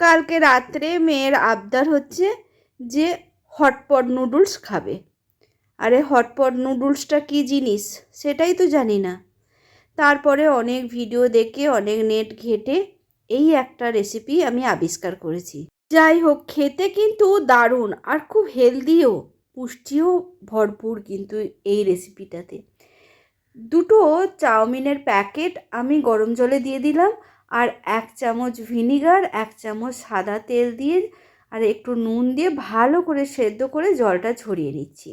কালকে রাত্রে মেয়ের আবদার হচ্ছে যে হটপট নুডলস খাবে। আরে হটপট নুডলসটা কী জিনিস? সেটাই তো জানি না। তারপরে অনেক ভিডিও দেখে, অনেক নেট ঘেটে এই একটা রেসিপি আমি আবিষ্কার করেছি। যাই হোক, খেতে কিন্তু দারুণ আর খুব হেলদিও, পুষ্টিও ভরপুর কিন্তু এই রেসিপিটাতে দুটো চাউমিনের প্যাকেট আমি গরম জলে দিয়ে দিলাম। আর এক চামচ ভিনিগার, এক চামচ সাদা তেল দিয়ে আর একটু নুন দিয়ে ভালো করে সেদ্ধ করে জলটা ছড়িয়ে নিচ্ছি।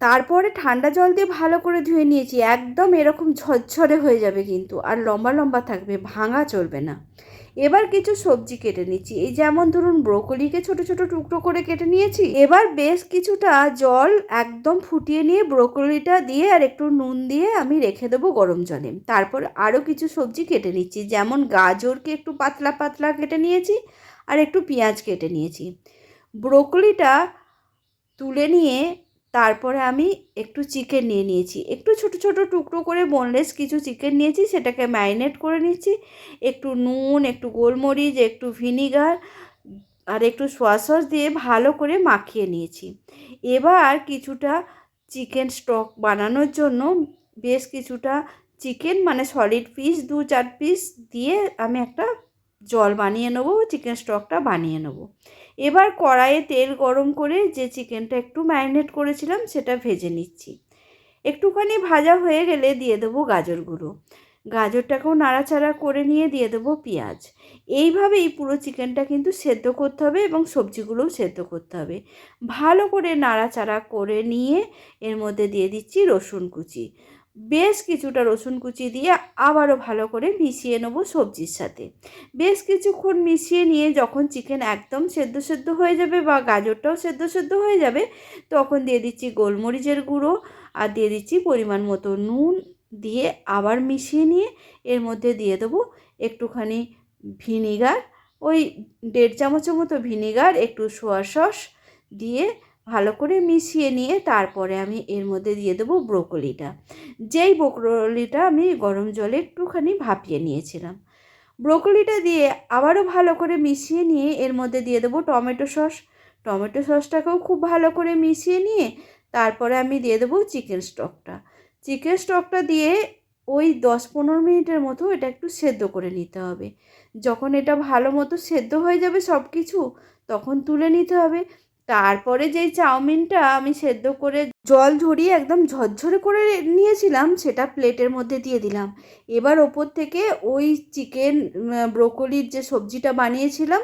তারপরে ঠান্ডা জল দিয়ে ভালো করে ধুয়ে নিয়েছি। একদম এরকম ঝরঝরে হয়ে যাবে কিন্তু, আর লম্বা লম্বা থাকবে, ভাঙা চলবে না। এবার কিছু সবজি কেটে নিচ্ছি। এই যেমন ধরুন ব্রোকলিকে ছোট ছোট টুকরো করে কেটে নিয়েছি। এবার বেশ কিছুটা জল একদম ফুটিয়ে নিয়ে ব্রোকলিটা দিয়ে আর একটু নুন দিয়ে আমি রেখে দেবো গরম জলে। তারপর আরও কিছু সবজি কেটে নিচ্ছি। যেমন গাজরকে একটু পাতলা পাতলা কেটে নিয়েছি আর একটু পেঁয়াজ কেটে নিয়েছি। ব্রোকলিটা তুলে নিয়ে তারপরে আমি একটু চিকেন নিয়ে নিয়েছি। একটু ছোট ছোট টুকরো করে বোনলেস কিছু চিকেন নিয়েছি, সেটাকে ম্যারিনেট করে নিচ্ছি। একটু নুন, একটু গোলমরিচ, একটু ভিনিগার আর একটু সোয়া সস দিয়ে ভালো করে মাখিয়ে নিয়েছি। এবার কিছুটা চিকেন স্টক বানানোর জন্য বেশ কিছুটা চিকেন মানে সলিড পিস দু চার পিস দিয়ে আমি একটা জল বানিয়ে নেব চিকেন স্টকটা বানিয়ে নেব। এবার কড়াইয়ে তেল গরম করে যে চিকেনটা একটু ম্যারিনেট করেছিলাম, সেটা ভেজে নিচ্ছি। একটুখানি ভাজা হয়ে গেলে দিয়ে দেবো গাজরগুলো গাজরটাকেও নাড়াচাড়া করে নিয়ে দিয়ে দেবো পেঁয়াজ। এইভাবেই পুরো চিকেনটা কিন্তু সেদ্ধ করতে হবে এবং সবজিগুলোও সেদ্ধ করতে হবে। ভালো করে নাড়াচাড়া করে নিয়ে এর মধ্যে দিয়ে দিচ্ছি রসুন কুচি। বেশ কিছুটা রসুন কুচি দিয়ে আবারও ভালো করে মিশিয়ে নেব সবজির সাথে। বেশ কিছুক্ষণ মিশিয়ে নিয়ে যখন চিকেন একদম সেদ্ধ সেদ্ধ হয়ে যাবে বা গাজরটাও সেদ্ধ সেদ্ধ হয়ে যাবে, তখন দিয়ে দিচ্ছি গোলমরিচের গুঁড়ো আর দিয়ে দিচ্ছি পরিমাণ মতো নুন দিয়ে আবার মিশিয়ে নিয়ে এর মধ্যে দিয়ে দেবো একটুখানি ভিনিগার। ওই দেড় চামচের মতো ভিনিগার, একটু সোয়া সস দিয়ে ভালো করে মিশিয়ে নিয়ে তারপরে আমি এর মধ্যে দিয়ে দেবো ব্রোকলিটা। যেই ব্রোকলিটা আমি গরম জলে একটুখানি ভাপিয়ে নিয়েছিলাম। ব্রোকলিটা দিয়ে আবারও ভালো করে মিশিয়ে নিয়ে এর মধ্যে দিয়ে দেবো টমেটো সস। টমেটো সসটাকেও খুব ভালো করে মিশিয়ে নিয়ে তারপরে আমি দিয়ে দেবো চিকেন স্টকটা। চিকেন স্টকটা দিয়ে ওই দশ পনেরো মিনিটের মতো এটা একটু সেদ্ধ করে নিতে হবে। যখন এটা ভালো মতো সেদ্ধ হয়ে যাবে সব কিছু তখন তুলে নিতে হবে। তারপরে যেই চাউমিনটা আমি সেদ্ধ করে জল ঝরিয়ে একদম ঝরঝরে করে নিয়েছিলাম, সেটা প্লেটের মধ্যে দিয়ে দিলাম। এবার ওপর থেকে ওই চিকেন ব্রোকলির যে সবজিটা বানিয়েছিলাম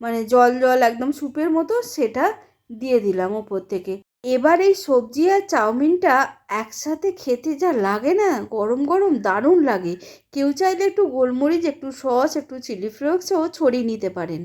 মানে জল জল একদম স্যুপের মতো, সেটা দিয়ে দিলাম ওপর থেকে। এবার এই সবজি আর চাউমিনটা একসাথে খেতে যা লাগে না, গরম গরম দারুণ লাগে। কেউ চাইলে একটু গোলমরিচ, একটু সস, একটু চিলি ফ্লেক্সও ছড়িয়ে নিতে পারেন।